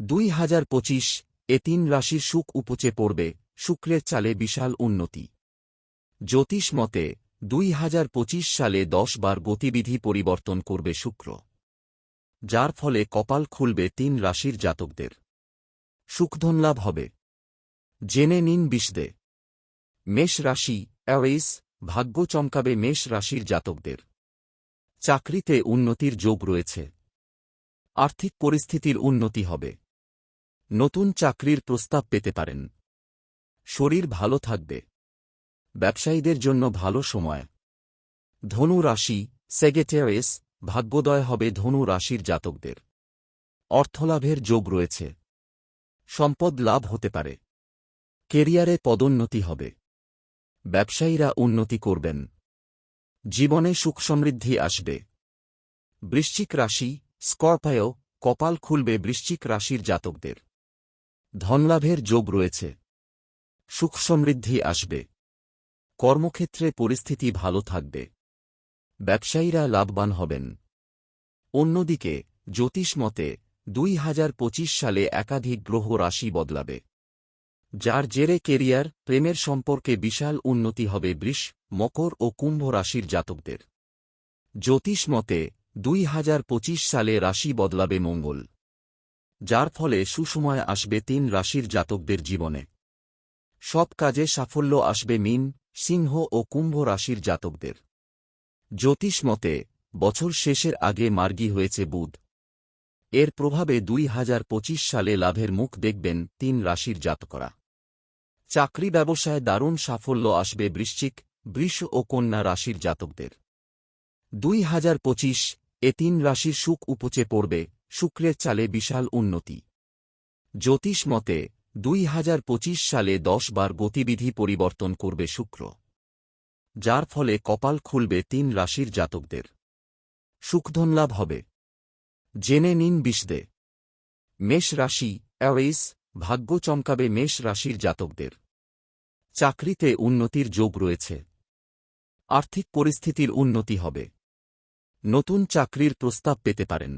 দুই হাজার পঁচিশ এ তিন রাশির সুখ উপচে পড়বে, শুক্রের চালে বিশাল উন্নতি। জ্যোতিষ মতে, দুই হাজার পঁচিশ সালে দশ বার গতিবিধি পরিবর্তন করবে শুক্র। যার ফলে কপাল খুলবে তিন রাশির জাতকদের। সুখধনলাভ হবে। জেনে নিন বিষদে। মেষ রাশি অ্যাওয়েস ভাগ্য চমকাবে মেষ রাশির জাতকদের। চাকরিতে উন্নতির যোগ রয়েছে। আর্থিক পরিস্থিতির উন্নতি হবে। নতুন চাকরির প্রস্তাব পেতে পারেন। শরীর ভালো থাকবে। ব্যবসায়ীদের জন্য ভালো সময়। ধনু রাশি সেগেটেরিস ভাগ্যোদয় হবে ধনু রাশির জাতকদের। অর্থলাভের যোগ রয়েছে। সম্পদ লাভ হতে পারে। কেরিয়ারে পদোন্নতি হবে। ব্যবসায়ীরা উন্নতি করবেন। জীবনে সুখ সমৃদ্ধি আসবে। বৃশ্চিক রাশি স্করপায়ও কপাল খুলবে বৃশ্চিক রাশির জাতকদের। ধনলাভের যোগ রয়েছে। সুখ সমৃদ্ধি আসবে। কর্মক্ষেত্রে পরিস্থিতি ভালো থাকবে। ব্যবসায়ীরা লাভবান হবেন। অন্যদিকে, জ্যোতিষ মতে, দুই হাজার পঁচিশ সালে একাধিক গ্রহ রাশি বদলাবে। যার জেরে কেরিয়ার, প্রেমের সম্পর্কে বিশাল উন্নতি হবে বৃষ, মকর ও কুম্ভ রাশির জাতকদের। জ্যোতিষ মতে, দুই হাজার পঁচিশ সালে রাশি বদলাবে মঙ্গল। যার ফলে সুসময় আসবে তিন রাশির জাতকদের জীবনে। সব কাজে সাফল্য আসবে মিন, সিংহ ও কুম্ভ রাশির জাতকদের। জ্যোতিষ মতে, বছর শেষের আগে মার্গী হয়েছে বুধ। এর প্রভাবে দুই হাজার পঁচিশ সালে লাভের মুখ দেখবেন তিন রাশির জাতকরা। চাকরি ব্যবসায় দারুণ সাফল্য আসবে বৃশ্চিক, বৃষ ও কন্যা রাশির জাতকদের। দুই হাজার পঁচিশ, এ তিন রাশির সুখ উপচে পড়বে শুক্রের চালে বিশাল উন্নতি। জ্যোতিষ মতে, দুই হাজার পঁচিশ সালে দশ বার গতিবিধি পরিবর্তন করবে শুক্র, যার ফলে কপাল খুলবে তিন রাশির জাতকদের। সুখধনলাভ হবে। জেনে নিন বিষদে। মেষ রাশি অ্যাওয়েস ভাগ্য চমকাবে মেষ রাশির জাতকদের। চাকরিতে উন্নতির যোগ রয়েছে। আর্থিক পরিস্থিতির উন্নতি হবে। নতুন চাকরির প্রস্তাব পেতে পারেন।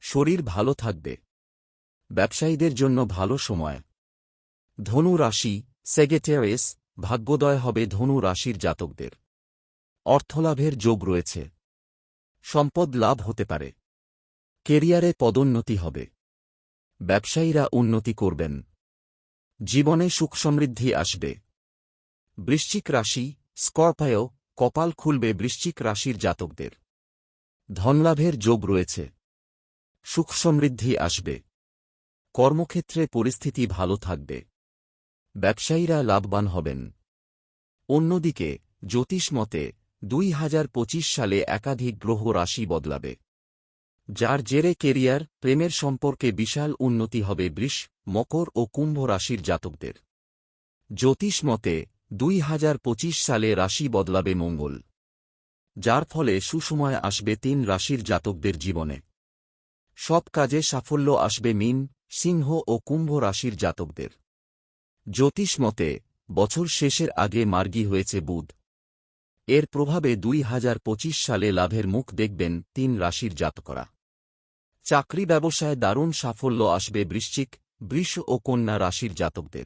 শরীর ভালো থাকবে। ব্যবসায়ীদের জন্য ভালো সময়। ধনু রাশি সেগেটেরিস ভাগ্যোদয় হবে ধনু রাশির জাতকদের। অর্থলাভের যোগ রয়েছে। সম্পদ লাভ হতে পারে। কেরিয়ারে পদোন্নতি হবে। ব্যবসায়ীরা উন্নতি করবেন। জীবনে সুখ সমৃদ্ধি আসবে। বৃশ্চিক রাশি স্করপায়ও কপাল খুলবে বৃশ্চিক রাশির জাতকদের। ধনলাভের যোগ রয়েছে। সুখ সমৃদ্ধি আসবে। কর্মক্ষেত্রে পরিস্থিতি ভালো থাকবে। ব্যবসায়ীরা লাভবান হবেন। অন্যদিকে, জ্যোতিষ মতে, দুই হাজার পঁচিশ সালে একাধিক গ্রহ রাশি বদলাবে। যার জেরে কেরিয়ার, প্রেমের সম্পর্কে বিশাল উন্নতি হবে বৃষ, মকর ও কুম্ভ রাশির জাতকদের। জ্যোতিষ মতে, দুই হাজার পঁচিশ সালে রাশি বদলাবে মঙ্গল। যার ফলে সুসময় আসবে তিন রাশির জাতকদের জীবনে। সব কাজে সাফল্য আসবে মিন, সিংহ ও কুম্ভ রাশির জাতকদের। জ্যোতিষ মতে, বছর শেষের আগে মার্গী হয়েছে বুধ। এর প্রভাবে দুই হাজার পঁচিশ সালে লাভের মুখ দেখবেন তিন রাশির জাতকরা। চাকরি ব্যবসায় দারুণ সাফল্য আসবে বৃশ্চিক, বৃষ ও কন্যা রাশির জাতকদের।